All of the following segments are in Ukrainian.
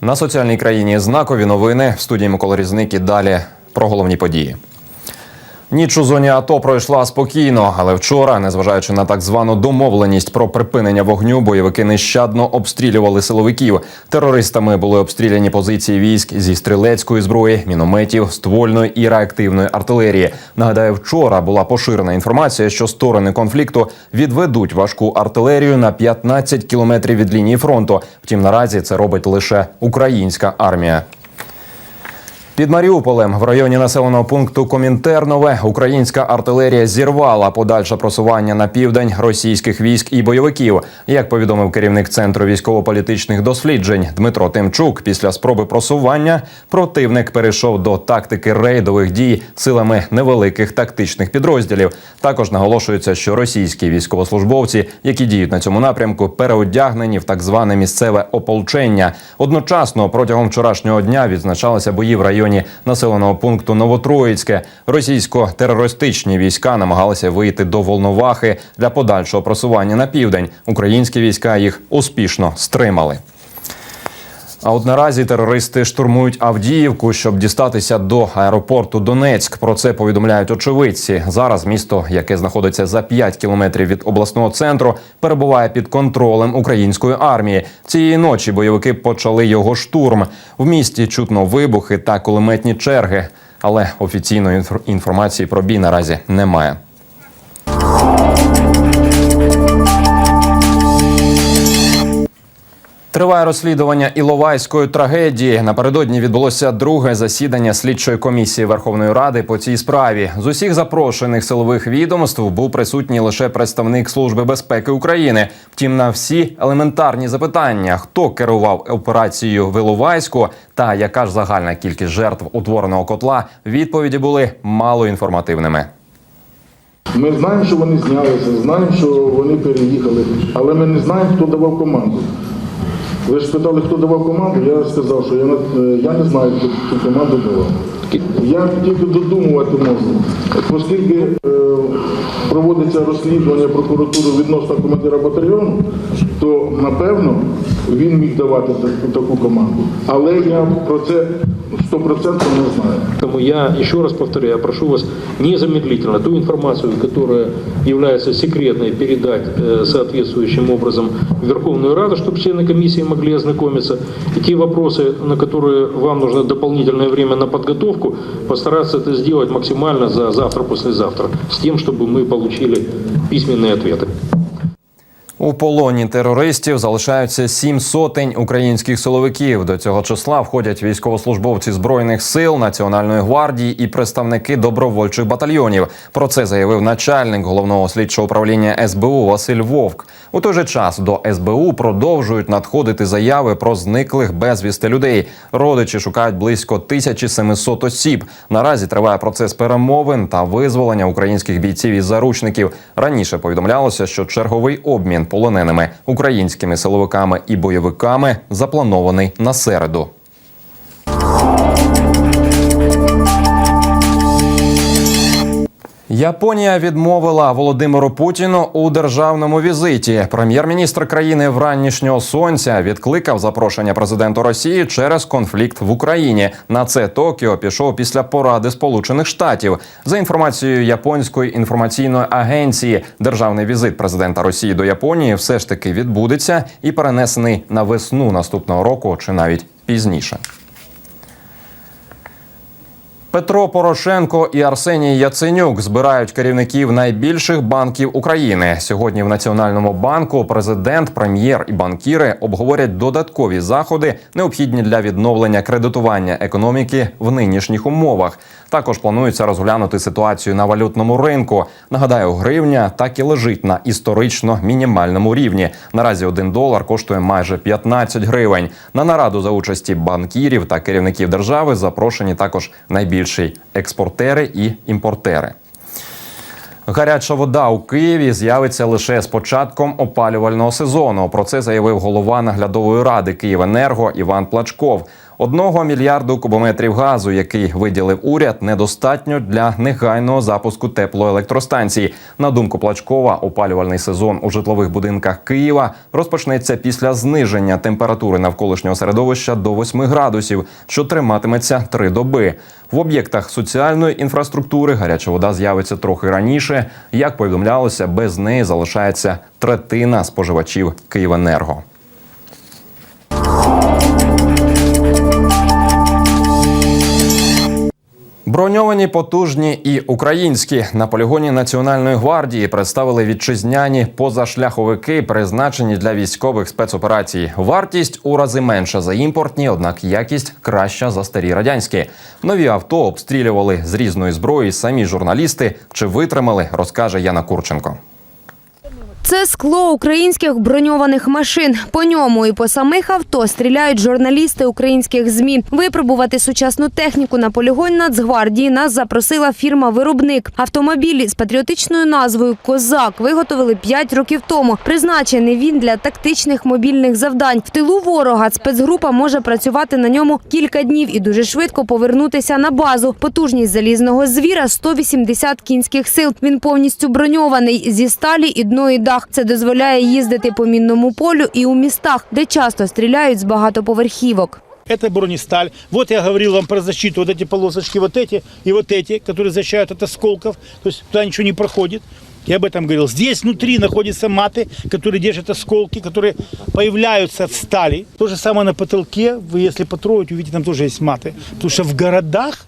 На соціальній країні знакові новини в студії Микола Різник і далі про головні події. Ніч у зоні АТО пройшла спокійно, але вчора, незважаючи на так звану домовленість про припинення вогню, бойовики нещадно обстрілювали силовиків. Терористами були обстріляні позиції військ зі стрілецької зброї, мінометів, ствольної і реактивної артилерії. Нагадаю, вчора була поширена інформація, що сторони конфлікту відведуть важку артилерію на 15 кілометрів від лінії фронту. Втім, наразі це робить лише українська армія. Під Маріуполем в районі населеного пункту Комінтернове українська артилерія зірвала подальше просування на південь російських військ і бойовиків. Як повідомив керівник центру військово-політичних досліджень Дмитро Тимчук, після спроби просування противник перейшов до тактики рейдових дій силами невеликих тактичних підрозділів. Також наголошується, що російські військовослужбовці, які діють на цьому напрямку, переодягнені в так зване місцеве ополчення. Одночасно протягом вчорашнього дня відзначалися бої в районі населеного пункту Новотроїцьке. Російсько-терористичні війська намагалися вийти до Волновахи для подальшого просування на південь. Українські війська їх успішно стримали. А от наразі терористи штурмують Авдіївку, щоб дістатися до аеропорту Донецьк. Про це повідомляють очевидці. Зараз місто, яке знаходиться за 5 кілометрів від обласного центру, перебуває під контролем української армії. Цієї ночі бойовики почали його штурм. В місті чутно вибухи та кулеметні черги, але офіційної інфор- інформації про бій наразі немає. Триває розслідування Іловайської трагедії. Напередодні відбулося друге засідання слідчої комісії Верховної Ради по цій справі. З усіх запрошених силових відомств був присутній лише представник Служби безпеки України. Втім, на всі елементарні запитання, хто керував операцією в Іловайську та яка ж загальна кількість жертв утвореного котла, відповіді були мало інформативними. Ми знаємо, що вони знялися, знаємо, що вони переїхали, але ми не знаємо, хто давав команду. Ви ж питали, хто давав команду, я сказав, що я не, я не знаю, хто цю команду давав. Я тільки додумувати можу, оскільки е, проводиться розслідування прокуратури відносно командира батальйону, то напевно він міг давати таку, таку команду. Але я про це 100% не знаю. Поэтому я еще раз повторяю, я прошу вас незамедлительно ту информацию, которая является секретной, передать э, соответствующим образом в Верховную Раду, чтобы члены комиссии могли ознакомиться. И те вопросы, на которые вам нужно дополнительное время на подготовку, постараться это сделать максимально за завтра-послезавтра, с тем, чтобы мы получили письменные ответы. У полоні терористів залишаються сім сотень українських силовиків. До цього числа входять військовослужбовці збройних сил, національної гвардії і представники добровольчих батальйонів. Про це заявив начальник головного слідчого управління СБУ Василь Вовк. У той же час до СБУ продовжують надходити заяви про зниклих безвісти людей. Родичі шукають близько 1700 осіб. Наразі триває процес перемовин та визволення українських бійців із заручників. Раніше повідомлялося, що черговий обмін полоненими українськими силовиками і бойовиками запланований на середу. Японія відмовила Володимиру Путіну у державному візиті. Прем'єр-міністр країни вранішнього сонця відкликав запрошення президенту Росії через конфлікт в Україні. На це Токіо пішов після поради Сполучених Штатів. За інформацією японської інформаційної агенції, державний візит президента Росії до Японії все ж таки відбудеться і перенесений на весну наступного року чи навіть пізніше. Петро Порошенко і Арсеній Яценюк збирають керівників найбільших банків України. Сьогодні в Національному банку президент, прем'єр і банкіри обговорять додаткові заходи, необхідні для відновлення кредитування економіки в нинішніх умовах. Також планується розглянути ситуацію на валютному ринку. Нагадаю, гривня так і лежить на історично мінімальному рівні. Наразі один долар коштує майже 15 гривень. На нараду за участі банкірів та керівників держави запрошені також найбільші експортери і імпортери. Гаряча вода у Києві з'явиться лише з початком опалювального сезону. Про це заявив голова наглядової ради Київенерго Іван Плачков. Одного мільярду кубометрів газу, який виділив уряд, недостатньо для негайного запуску теплоелектростанцій. На думку Плачкова, опалювальний сезон у житлових будинках Києва розпочнеться після зниження температури навколишнього середовища до 8 градусів, що триматиметься три доби. В об'єктах соціальної інфраструктури гаряча вода з'явиться трохи раніше. Як повідомлялося, без неї залишається третина споживачів Київенерго. Броньовані, потужні і українські на полігоні Національної гвардії представили вітчизняні позашляховики, призначені для військових спецоперацій. Вартість у рази менша за імпортні, однак якість краща за старі радянські. Нові авто обстрілювали з різної зброї. Самі журналісти чи витримали, розкаже Яна Курченко. Це скло українських броньованих машин. По ньому і по самих авто стріляють журналісти українських змі. Випробувати сучасну техніку на полігоні Нацгвардії нас запросила фірма-виробник. Автомобілі з патріотичною назвою Козак виготовили 5 років тому. Призначений він для тактичних мобільних завдань. В тилу ворога спецгрупа може працювати на ньому кілька днів і дуже швидко повернутися на базу. Потужність залізного звіра 180 кінських сил. Він повністю броньований зі сталі і дно і дах. Це дозволяє їздити по мінному полю і у містах, де часто стріляють з багатоповерхівок. Это бронесталь. Вот я говорил вам про защиту. Вот эти полосочки, вот эти и вот эти, которые защищают от осколков. То есть туда ничего не проходит. Я об этом говорил. Здесь внутри находятся маты, которые держат осколки, которые появляются в стали. То же самое на потолке. Вы если потроить, увидите, там тоже есть маты. Потому что в городах,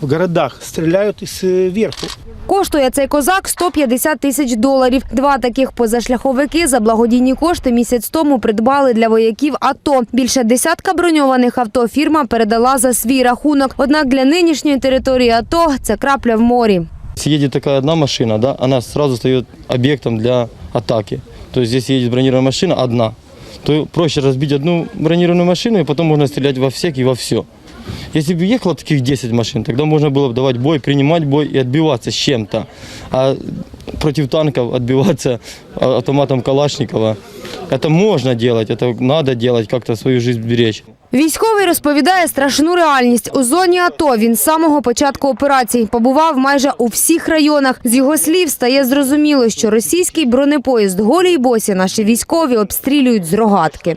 в городах стреляют из э, верху. Коштує цей козак 150 тисяч доларів. Два таких позашляховики за благодійні кошти місяць тому придбали для вояків АТО. Більше десятка броньованих авто фірма передала за свій рахунок. Однак для нинішньої території АТО це крапля в морі. Едет такая одна машина, да, она сразу стает объектом для атаки. То есть здесь едет машина одна, то проще разбить одну бронированную машину, и потом можно стрелять во всех и во все. Если бы ехало таких 10 машин, тогда можно было бы давать бой, принимать бой и отбиваться с чем-то. А против танков отбиваться а- автоматом Калашникова, это можно делать, это надо делать, как-то свою жизнь беречь. Військовий розповідає страшну реальність. У зоні АТО він з самого початку операцій побував майже у всіх районах. З його слів стає зрозуміло, що російський бронепоїзд голі й босі наші військові обстрілюють з рогатки.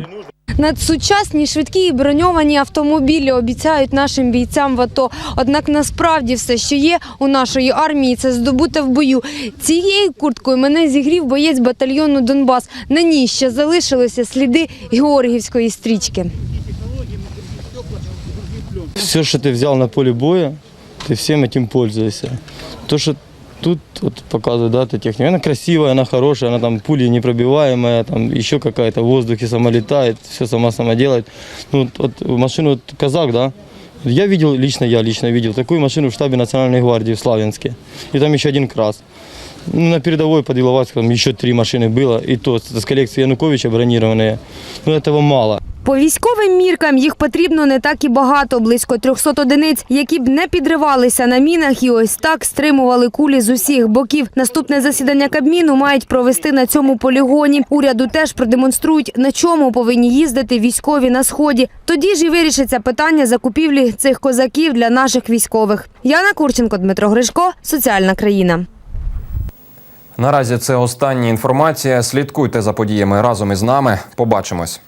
Надсучасні швидкі і броньовані автомобілі обіцяють нашим бійцям в АТО. Однак насправді все, що є у нашої армії, це здобуте в бою. Цією курткою мене зігрів боєць батальйону Донбас. На ній ще залишилися сліди Георгівської стрічки. Все, что ты взял на поле боя, ты всем этим пользуешься. То, что тут вот показывают, да, эта техника, она красивая, она хорошая, она там пули непробиваемая, там еще какая-то в воздухе сама летает, все сама сама делает. Ну, вот, вот машину вот, казак, да, я видел, лично я лично видел такую машину в штабе Национальной гвардии в Славянске. И там еще один крас. Ну, на передовой под Иловайском еще три машины было, и то с с коллекции Януковича бронированные. Но этого мало. По військовим міркам їх потрібно не так і багато, близько 300 одиниць, які б не підривалися на мінах і ось так стримували кулі з усіх боків. Наступне засідання Кабміну мають провести на цьому полігоні. Уряду теж продемонструють, на чому повинні їздити військові на сході. Тоді ж і вирішиться питання закупівлі цих козаків для наших військових. Яна Курченко, Дмитро Гришко, соціальна країна. Наразі це остання інформація. Слідкуйте за подіями разом із нами. Побачимось.